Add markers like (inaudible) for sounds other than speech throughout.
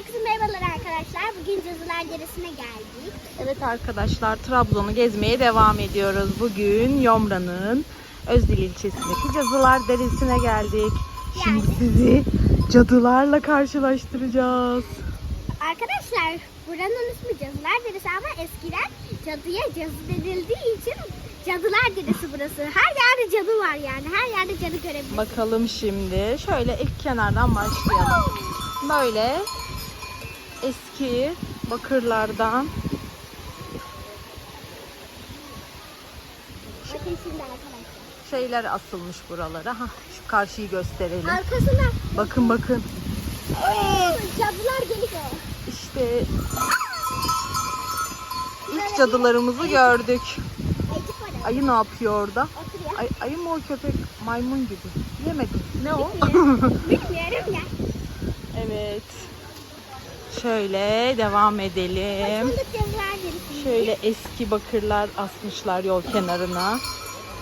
Herkese merhabalar arkadaşlar. Bugün Cadılar Deresi'ne geldik. Evet arkadaşlar Trabzon'u gezmeye devam ediyoruz. Bugün Yomra'nın Özdil ilçesindeki Cadılar Deresi'ne geldik. Şimdi sizi cadılarla karşılaştıracağız. Arkadaşlar buranın ismi Cadılar Deresi ama eskiden cadıya cadı denildiği için Cadılar Deresi burası. Her yerde cadı var yani. Her yerde cadı görebilirsiniz. Bakalım şimdi. Şöyle ilk kenardan başlayalım. Böyle eski bakırlardan şeyler asılmış buralara. Hah, şu karşıyı gösterelim. Arkasına Bakın bakın. Cadılar geliyor. İşte ilk cadılarımızı gördük. Ayı ne yapıyor orada? Ay, ayı mı o köpek? Maymun gibi. Yemedim. Ne o? Bilmiyorum ya. (laughs) evet. Şöyle devam edelim. Şöyle eski bakırlar asmışlar yol kenarına.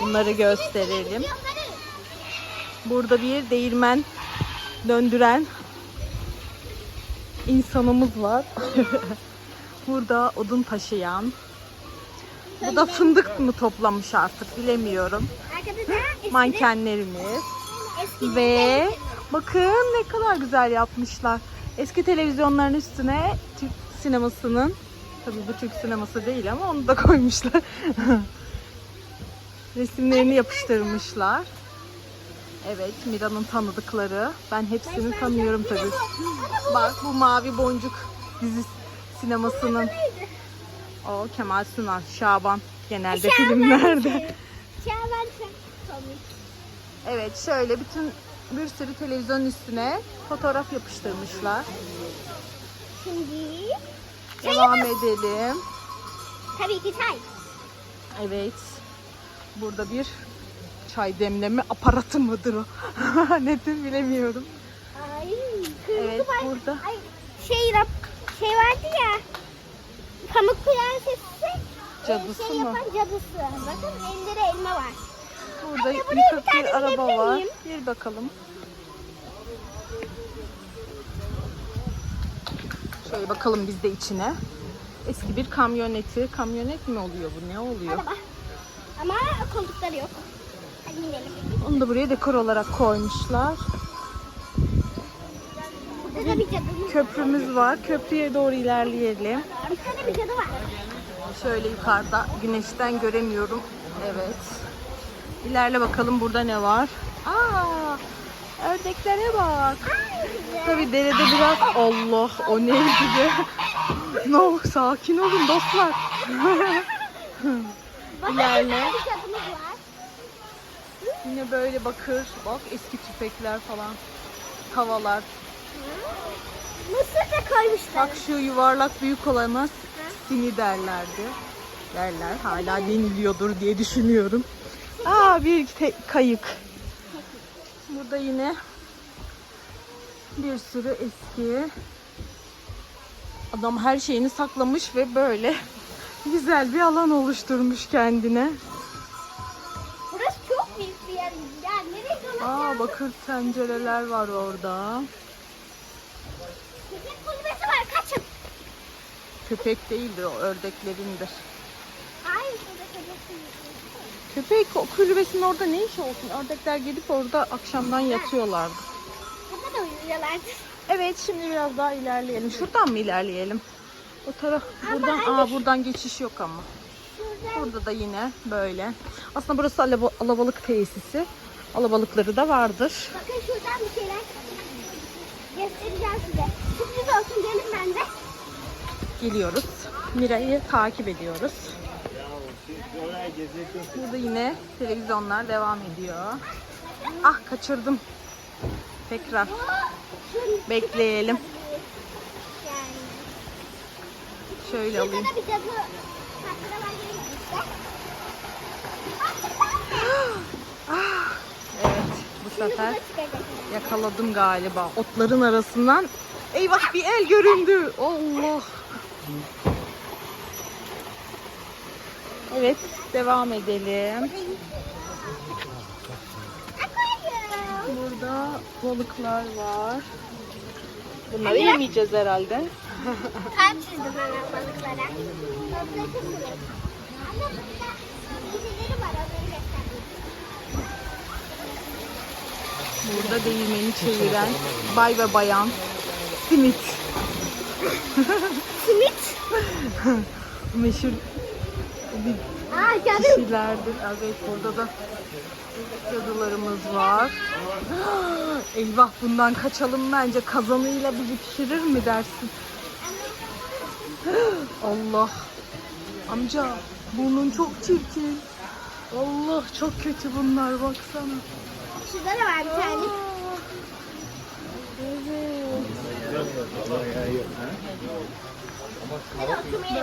Bunları gösterelim. Burada bir değirmen döndüren insanımız var. (laughs) Burada odun taşıyan. Bu da fındık mı toplamış artık bilemiyorum. Mankenlerimiz. Ve bakın ne kadar güzel yapmışlar. Eski televizyonların üstüne Türk sinemasının tabii bu Türk sineması değil ama onu da (laughs) koymuşlar. Resimlerini yapıştırmışlar. Evet, Mira'nın tanıdıkları. Ben hepsini tanıyorum tabii. Bak bu Mavi Boncuk dizi sinemasının o Kemal Sunal, Şaban genelde Şaban filmlerde. Şaban çok komik. Evet şöyle bütün bir sürü televizyon üstüne fotoğraf yapıştırmışlar. Şimdi Devam çayımız. edelim. Tabii ki çay. Evet. Burada bir çay demleme aparatı mıdır o? (laughs) Nedir bilemiyorum. Ay kırmızı Evet var. burada. Ay şey rap şey vardı ya. Pamuk Prensesi. e, Cadısı şey mı? yapan cadısı. Bakın elleri elma var. Burada Anne, bir yıkık tane bir araba var. Bir bakalım. Şöyle bakalım biz de içine. Eski bir kamyoneti. Kamyonet mi oluyor bu? Ne oluyor? Araba. Ama koltukları yok. Hadi inelim. Onu da buraya dekor olarak koymuşlar. Burada da bir cadımız Köprümüz var. Köprüye doğru ilerleyelim. Bir tane bir cadı var. Şöyle yukarıda güneşten göremiyorum. Evet. İlerle bakalım burada ne var. Aa! Ördeklere bak. Tabii derede biraz Allah o neydi be? No, sakin olun dostlar. (laughs) İlerle. Yine böyle bakır. Bak eski tüfekler falan. Havalar. Mısır da koymuşlar. Bak şu yuvarlak büyük olana sini derlerdi. Derler. Hala deniliyordur diye düşünüyorum. Aa bir kayık. Burada yine bir sürü eski adam her şeyini saklamış ve böyle (laughs) güzel bir alan oluşturmuş kendine. Burası çok büyük bir yer. Ya nereye dolaşacağız? Aa bakır tencereler var orada. Köpek kulübesi var. Kaçın. Köpek değildir o ördeklerindir. Hayır burada köpek kulübesi. Köpek kulübesinin orada ne iş olsun? Ördekler gelip orada akşamdan yatıyorlardı. Burada da uyuyorlardı. Evet şimdi biraz daha ilerleyelim. Şuradan mı ilerleyelim? O taraf buradan anne aa buradan geçiş yok ama. Burada da yine böyle. Aslında burası alaba- alabalık tesisi. Alabalıkları da vardır. bakın şuradan bir şeyler göstereceğim size. Sürpriz olsun gelin ben de. Geliyoruz. Mira'yı takip ediyoruz. Burada yine televizyonlar devam ediyor. Ah kaçırdım. Tekrar bekleyelim. Şöyle alayım. gelmişler. Evet bu sefer yakaladım galiba. Otların arasından. Eyvah bir el göründü. Allah. Evet devam edelim. Burada balıklar var. Bunları yemeyeceğiz herhalde. Kalp çizdim hemen balıklara. Anne Burada değirmeni çeviren bay ve bayan simit. Simit. Meşhur bir kişilerdir. Evet burada da cadılarımız var. (gasps) Eyvah bundan kaçalım bence kazanıyla bizi pişirir mi dersin? (gasps) Allah. Amca burnun çok çirkin. Allah çok kötü bunlar baksana. Şurada da var bir tane.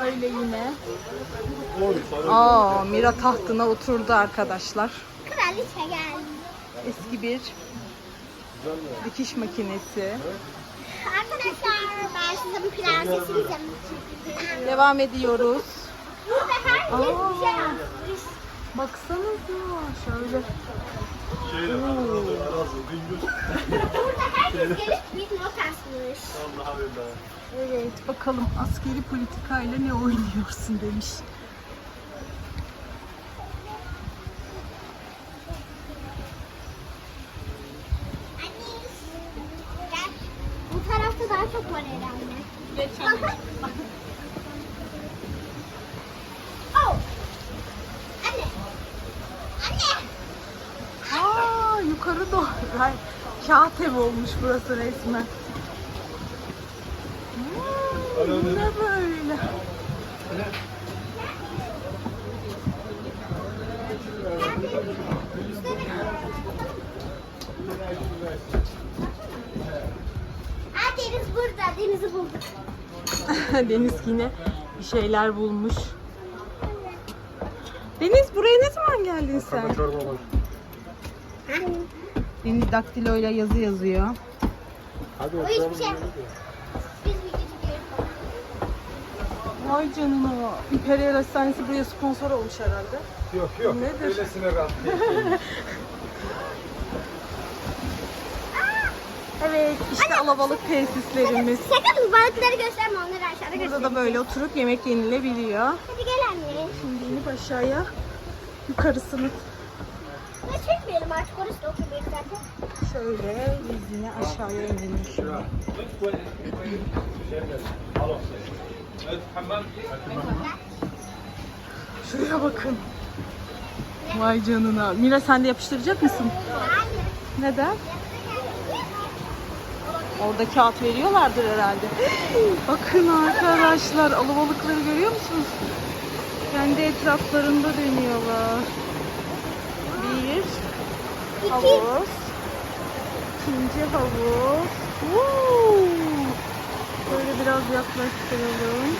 Böyle yine. Aa, Mira tahtına oturdu arkadaşlar. Kraliçe geldi. Eski bir dikiş makinesi. Arkadaşlar ben size bu prensesimiz Devam ediyoruz. Burada herkes bir şey yapmış. Baksanıza şöyle. Burada herkes gelip bir not asmış. Evet bakalım askeri politikayla ne oynuyorsun demiş. Anne. Gel. Bu tarafta daha çok var herhalde. Bakın. (laughs) Oh. Anne. Anne. Aa yukarı doğru. Ay, Kağıt ev olmuş burası resmen. Hmm, bu ne böyle? Aa deniz burada. Denizi bulduk. (laughs) Deniz yine bir şeyler bulmuş. Deniz buraya ne zaman geldin sen? Deniz daktiloyla yazı yazıyor. Hadi O hiçbir şey. Biz bir gidiyoruz. Vay canına. İmperial Hastanesi buraya sponsor olmuş herhalde. Yok yok. Nedir? Öylesine rahat. (laughs) Evet işte alabalık tesislerimiz. Sakın balıkları gösterme onları aşağıda göster. Burada da böyle oturup yemek yenilebiliyor. Hadi gel anne. Şimdi inip aşağıya yukarısını çekmeyelim artık orası da oturmayız zaten. şöyle yine aşağıya inelim şimdi. Şuraya bakın. Vay canına. Mira sen de yapıştıracak mısın? Neden? Orada kağıt veriyorlardır herhalde. Bakın arkadaşlar alabalıkları görüyor musunuz? Kendi etraflarında dönüyorlar. Havuz. İkinci havuz. Woo! Böyle biraz yaklaştıralım.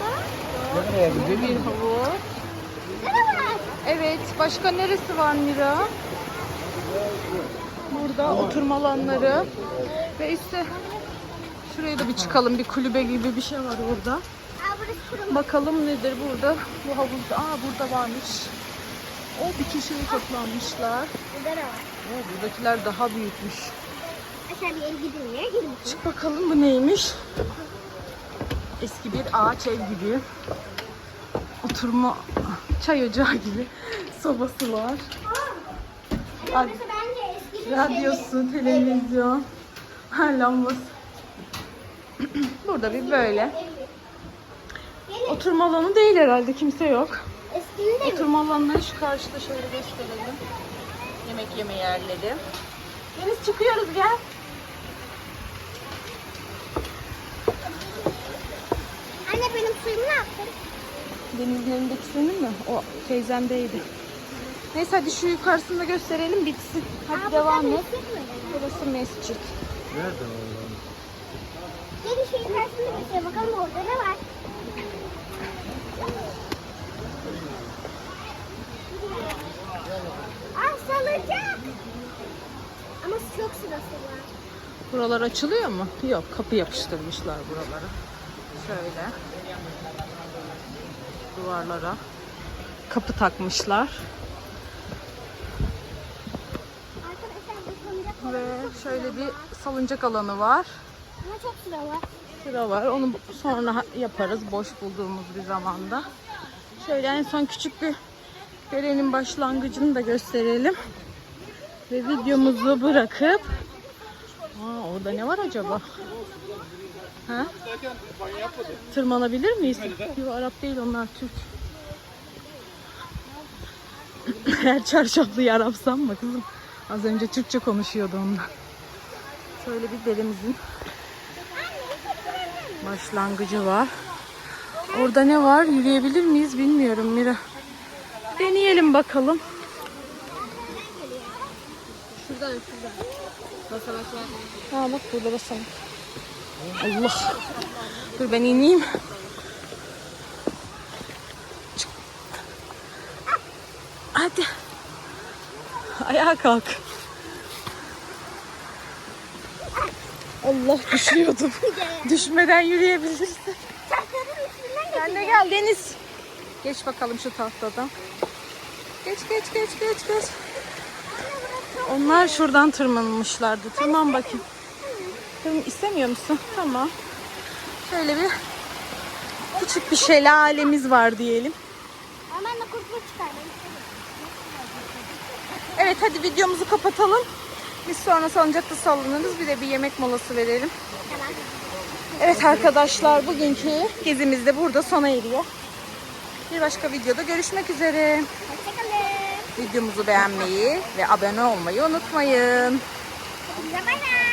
Bak. Bir havuz. Evet, başka neresi var Mira? Burada oturma alanları ve işte şuraya da bir çıkalım. Bir kulübe gibi bir şey var orada. Bakalım nedir burada? Bu havuzda. Aa burada varmış. O bir kişiye toplanmışlar. Oo, buradakiler daha büyükmüş. Çık bakalım bu neymiş? Eski bir ağaç ev gibi. Oturma çay ocağı gibi sobası var. Anne burası bence eski bir şey. Radyosu, televizyon, ha, lambası. (clears throat) Burada bir böyle. Oturma alanı değil herhalde, kimse yok. Oturma alanları şu karşıda şöyle gösterelim. Yemek yeme yerleri. Deniz çıkıyoruz gel. Anne benim suyumu ne yaptın? Denizin elindeki senin mi? O teyzemdeydi. Neyse hadi şu yukarısını da gösterelim bitsin. Hadi Aa, devam et. Burası mescit. Nerede o? Gelin şu yukarısını göster bakalım orada ne var? Aa salıncak. Ama çok sırası var. Buralar açılıyor mu? Yok kapı yapıştırmışlar buralara. Şöyle. duvarlara. Kapı takmışlar. Arkadaşlar bu salıncak Ve şöyle bir salıncak alanı var. Ama çok sıra var. Sıra var. Onu sonra yaparız boş bulduğumuz bir zamanda. Şöyle en son küçük bir görenin başlangıcını da gösterelim. Ve videomuzu bırakıp Aa, orada ne var acaba? Ha? Tırmanabilir miyiz? Yok Arap değil onlar Türk. Her çarşaflı Arapsam mı kızım? Az önce Türkçe konuşuyordu ondan. Şöyle bir derimizin başlangıcı var. Orada ne var? Yürüyebilir miyiz bilmiyorum Mira. Deneyelim bakalım. Şuradan şuradan. Basamak var. Ha bak burada basalım. Allah. Dur ben ineyim. Hadi. Ayağa kalk. Allah düşüyordum. (laughs) Düşmeden yürüyebilirsin. Sen de gel Deniz. Geç bakalım şu tahtadan. Geç geç geç geç geç. Onlar şuradan tırmanmışlardı. Tırman bakayım. Tırm istemiyor musun? Tamam. Şöyle bir küçük bir şelalemiz var diyelim. Hemen de kurtuluş çıkardım. Evet hadi videomuzu kapatalım. Biz sonra salıncakta sallanırız. Bir de bir yemek molası verelim. Tamam. Evet arkadaşlar bugünkü gezimiz de burada sona eriyor. Bir başka videoda görüşmek üzere. Hoşçakalın. Videomuzu beğenmeyi ve abone olmayı unutmayın. Bay.